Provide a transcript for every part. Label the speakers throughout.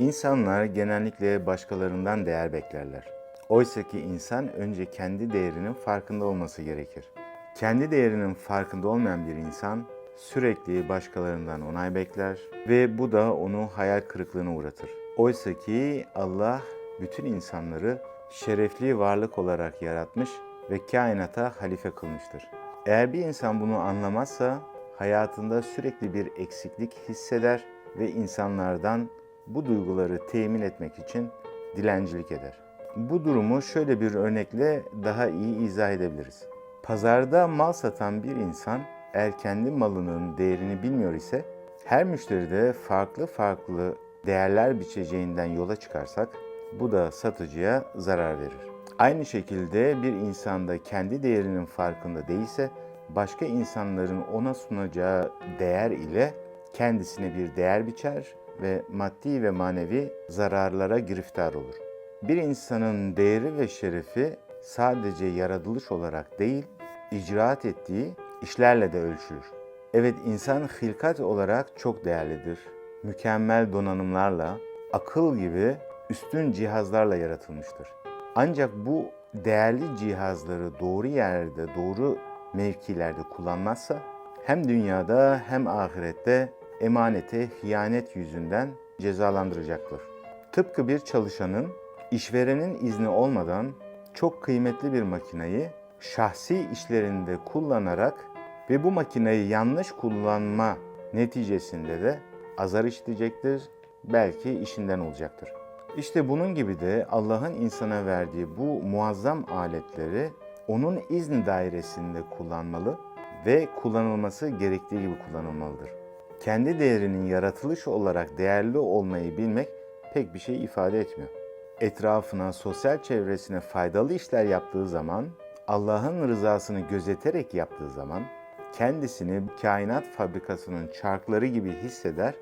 Speaker 1: İnsanlar genellikle başkalarından değer beklerler. Oysa ki insan önce kendi değerinin farkında olması gerekir. Kendi değerinin farkında olmayan bir insan sürekli başkalarından onay bekler ve bu da onu hayal kırıklığına uğratır. Oysa ki Allah bütün insanları şerefli varlık olarak yaratmış ve kainata halife kılmıştır. Eğer bir insan bunu anlamazsa hayatında sürekli bir eksiklik hisseder ve insanlardan bu duyguları temin etmek için dilencilik eder. Bu durumu şöyle bir örnekle daha iyi izah edebiliriz. Pazarda mal satan bir insan eğer kendi malının değerini bilmiyor ise her müşteride farklı farklı değerler biçeceğinden yola çıkarsak bu da satıcıya zarar verir. Aynı şekilde bir insanda kendi değerinin farkında değilse başka insanların ona sunacağı değer ile kendisine bir değer biçer ve maddi ve manevi zararlara giriftar olur. Bir insanın değeri ve şerefi sadece yaratılış olarak değil, icraat ettiği işlerle de ölçülür. Evet insan hilkat olarak çok değerlidir. Mükemmel donanımlarla, akıl gibi üstün cihazlarla yaratılmıştır. Ancak bu değerli cihazları doğru yerde, doğru mevkilerde kullanmazsa hem dünyada hem ahirette emanete hıyanet yüzünden cezalandıracaktır. Tıpkı bir çalışanın işverenin izni olmadan çok kıymetli bir makineyi şahsi işlerinde kullanarak ve bu makineyi yanlış kullanma neticesinde de azar işleyecektir, belki işinden olacaktır. İşte bunun gibi de Allah'ın insana verdiği bu muazzam aletleri onun izni dairesinde kullanmalı ve kullanılması gerektiği gibi kullanılmalıdır. Kendi değerinin yaratılış olarak değerli olmayı bilmek pek bir şey ifade etmiyor. Etrafına, sosyal çevresine faydalı işler yaptığı zaman, Allah'ın rızasını gözeterek yaptığı zaman kendisini kainat fabrikasının çarkları gibi hisseder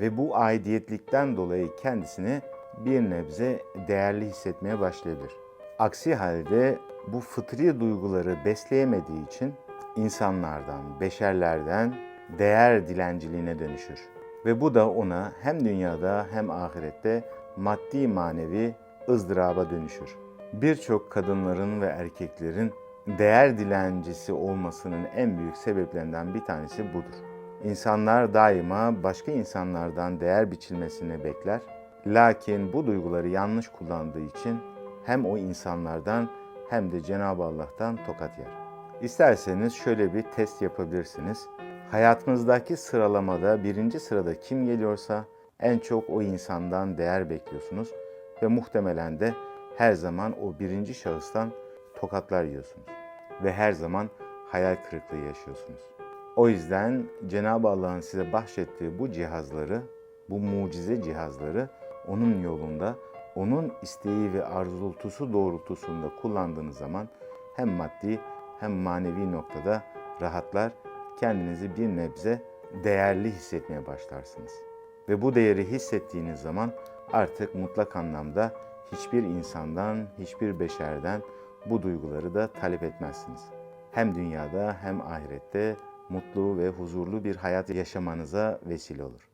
Speaker 1: ve bu aidiyetlikten dolayı kendisini bir nebze değerli hissetmeye başlayabilir. Aksi halde bu fıtri duyguları besleyemediği için insanlardan, beşerlerden değer dilenciliğine dönüşür. Ve bu da ona hem dünyada hem ahirette maddi manevi ızdıraba dönüşür. Birçok kadınların ve erkeklerin değer dilencisi olmasının en büyük sebeplerinden bir tanesi budur. İnsanlar daima başka insanlardan değer biçilmesini bekler. Lakin bu duyguları yanlış kullandığı için hem o insanlardan hem de Cenab-ı Allah'tan tokat yer. İsterseniz şöyle bir test yapabilirsiniz. Hayatınızdaki sıralamada birinci sırada kim geliyorsa en çok o insandan değer bekliyorsunuz ve muhtemelen de her zaman o birinci şahıstan tokatlar yiyorsunuz ve her zaman hayal kırıklığı yaşıyorsunuz. O yüzden Cenab-ı Allah'ın size bahşettiği bu cihazları, bu mucize cihazları onun yolunda, onun isteği ve arzultusu doğrultusunda kullandığınız zaman hem maddi hem manevi noktada rahatlar, kendinizi bir nebze değerli hissetmeye başlarsınız. Ve bu değeri hissettiğiniz zaman artık mutlak anlamda hiçbir insandan, hiçbir beşerden bu duyguları da talep etmezsiniz. Hem dünyada hem ahirette mutlu ve huzurlu bir hayat yaşamanıza vesile olur.